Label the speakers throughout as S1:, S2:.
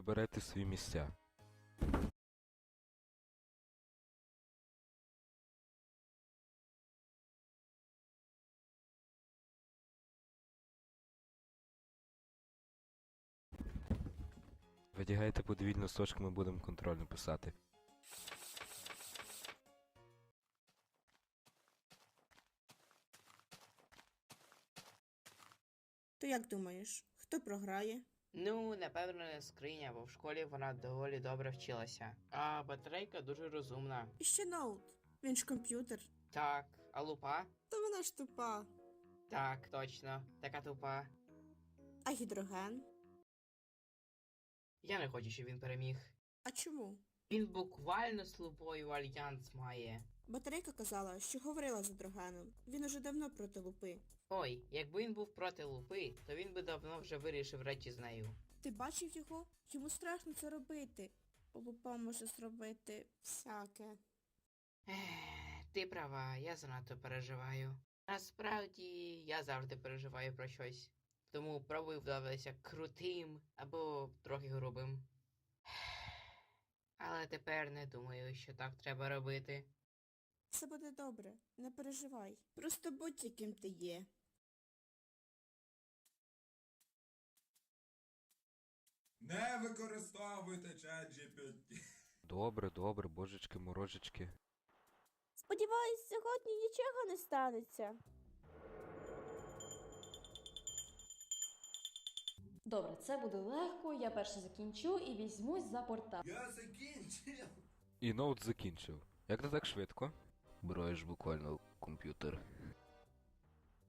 S1: вибирайте свої місця. Видягайте подвійну сочку, ми будемо контрольно писати.
S2: То як думаєш, хто програє?
S3: Ну, напевно, не скриня, бо в школі вона доволі добре вчилася. А батарейка дуже розумна.
S2: І ще ноут. Він ж комп'ютер.
S3: Так, а лупа?
S2: Та вона ж тупа.
S3: Так, точно, така тупа.
S2: А гідроген?
S3: Я не хочу, щоб він переміг.
S2: А чому?
S3: Він буквально з лупою альянс має.
S2: Батарейка казала, що говорила з гідрогеном. Він уже давно проти лупи.
S3: Ой, якби він був проти лупи, то він би давно вже вирішив речі з нею.
S2: Ти бачив його? Йому страшно це робити. Лупа може зробити всяке.
S3: Ех, ти права, я занадто переживаю. Насправді, я завжди переживаю про щось. Тому пробую вдаватися крутим або трохи грубим. Але тепер не думаю, що так треба робити.
S2: Все буде добре, не переживай. Просто будь яким ти є.
S4: Не використовуйте ChatGPT.
S1: Добре, добре, божечки, морожечки.
S5: Сподіваюсь, сьогодні нічого не станеться.
S6: Добре, це буде легко. Я перше закінчу і візьмусь за портал.
S4: Я закінчив.
S1: І ноут закінчив. Як не так швидко? Броєш буквально комп'ютер.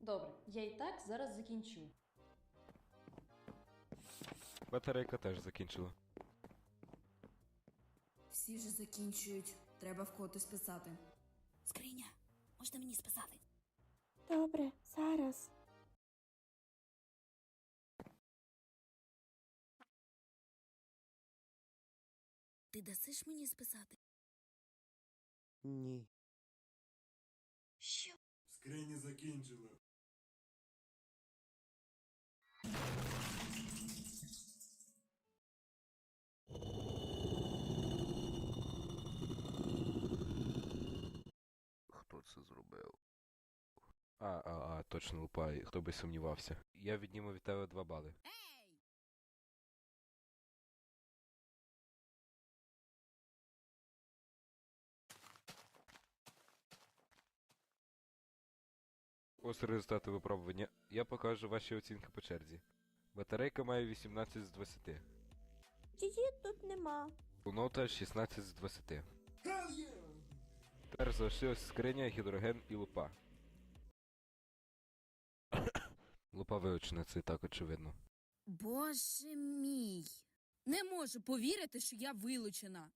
S6: Добре, я і так зараз закінчу.
S1: Батарейка теж закінчила.
S7: Всі вже закінчують. Треба в когось писати.
S8: Скриня, можна мені списати?
S5: Добре, зараз.
S8: Ти дасиш мені списати?
S9: Ні.
S8: Що?
S4: Скрині закінчили.
S1: Хто це зробив? А, а, а, точно лупа, хто би сумнівався. Я відніму від тебе два бали.
S8: Ей!
S1: Ось результати випробування. Я покажу ваші оцінки по черзі. Батарейка має 18 з 20.
S5: Її тут нема.
S1: У 16 з 20.
S4: Hell yeah!
S1: Тепер залишилась скриня, гідроген і лупа. лупа вивчена, це і так очевидно.
S8: Боже мій. Не можу повірити, що я вилучена.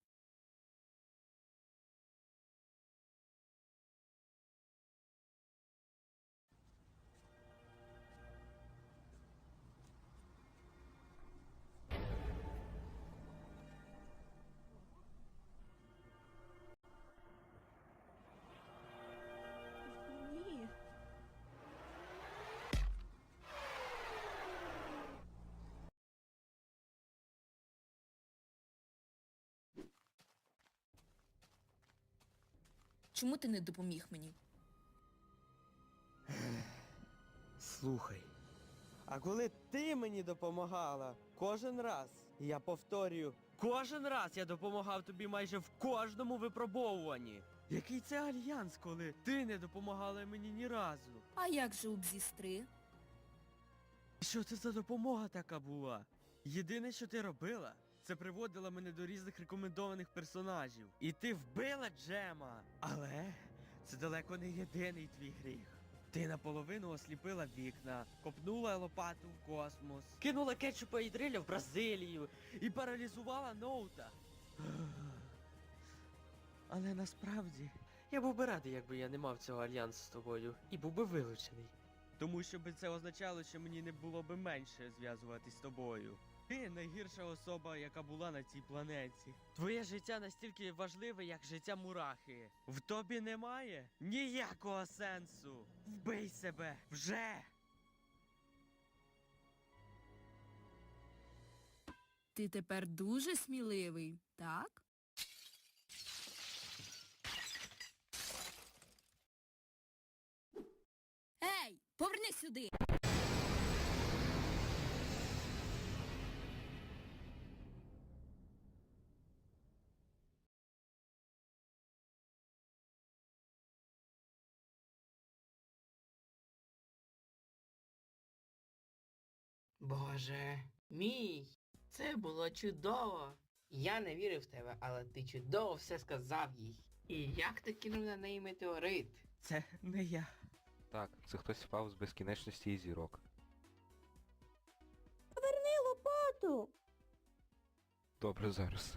S8: Чому ти не допоміг мені?
S9: Слухай. А коли ти мені допомагала кожен раз, я повторюю, кожен раз я допомагав тобі майже в кожному випробовуванні. Який це альянс, коли ти не допомагала мені ні разу?
S8: А як же у Бзістри?
S9: Що це за допомога така була? Єдине, що ти робила, це приводила мене до різних рекомендованих персонажів. І ти вбила Джема. Але це далеко не єдиний твій гріх. Ти наполовину осліпила вікна, копнула лопату в космос, кинула кетчупа і дриля в Бразилію і паралізувала ноута. Але насправді я був би радий, якби я не мав цього альянсу з тобою і був би вилучений. Тому що би це означало, що мені не було би менше зв'язуватись з тобою. Ти найгірша особа, яка була на цій планеті. Твоє життя настільки важливе, як життя мурахи. В тобі немає ніякого сенсу. Вбий себе вже.
S8: Ти тепер дуже сміливий, так? Ей, поверни сюди.
S3: Боже, мій, це було чудово. Я не вірив в тебе, але ти чудово все сказав їй. І як ти кинув на неї метеорит?
S9: Це не я.
S1: Так, це хтось впав з безкінечності і зірок.
S5: Поверни лопату.
S1: Добре зараз.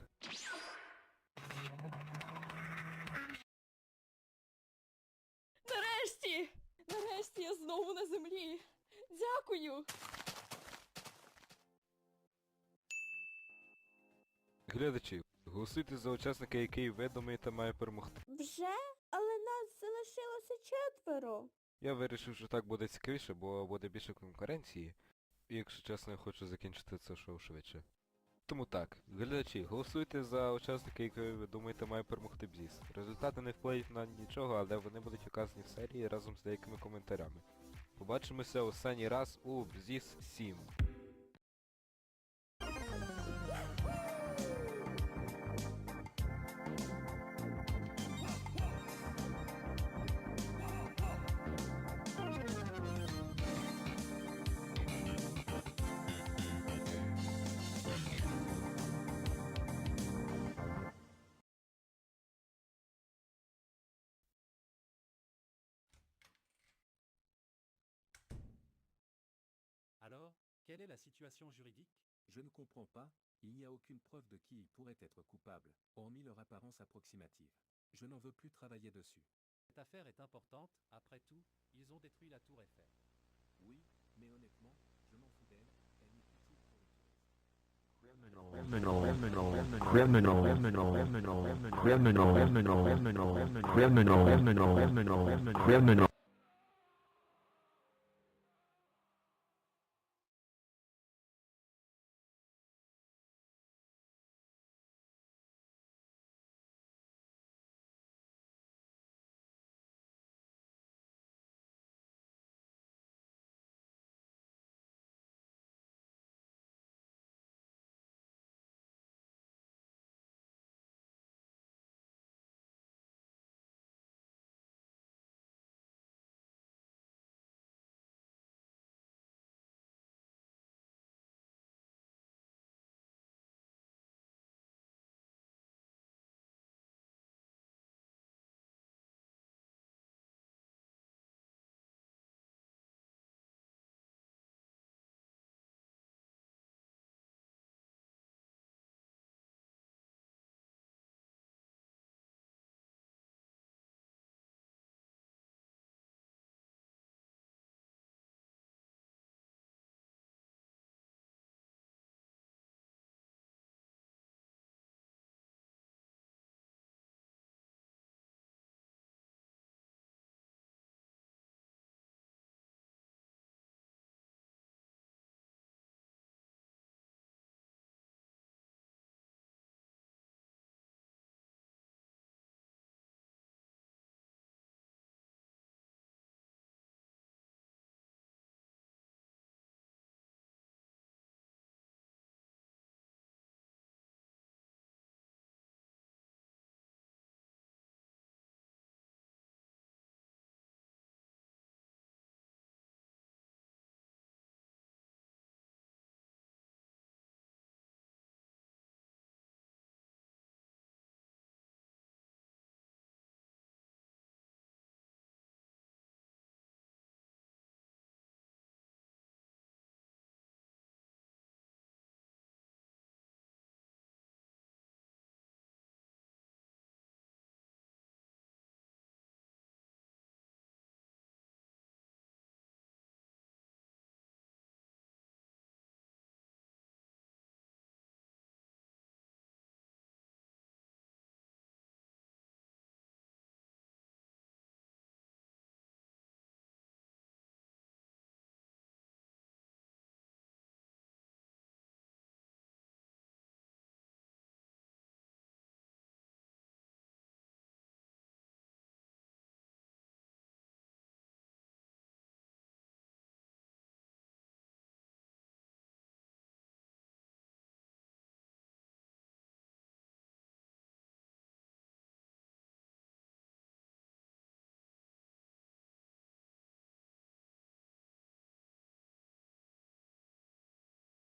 S6: Нарешті! Нарешті я знову на землі. Дякую.
S1: Глядачі, голосуйте за учасника, який ви думаєте має перемогти.
S5: Вже? Але нас залишилося четверо.
S1: Я вирішив, що так буде цікавіше, бо буде більше конкуренції. І якщо чесно, я хочу закінчити це шоу швидше. Тому так, глядачі, голосуйте за учасника, який ви думаєте має перемогти Бзіс. Результати не впливають на нічого, але вони будуть указані в серії разом з деякими коментарями. Побачимося останній раз у Бзіс 7.
S10: Quelle est la situation juridique?
S11: Je ne comprends pas, il n'y a aucune preuve de qui il pourrait être coupable, hormis leur apparence approximative. Je n'en veux plus travailler dessus.
S10: Cette affaire est importante, après tout, ils ont détruit la tour Eiffel.
S11: Oui, mais honnêtement, je m'en fous d'elle, elle n'est utile pour les touristes.
S9: Criminal, criminal, criminal, criminal, criminal, criminal, criminal, criminal, criminal, criminal, criminal, criminal, criminal, criminal, criminal,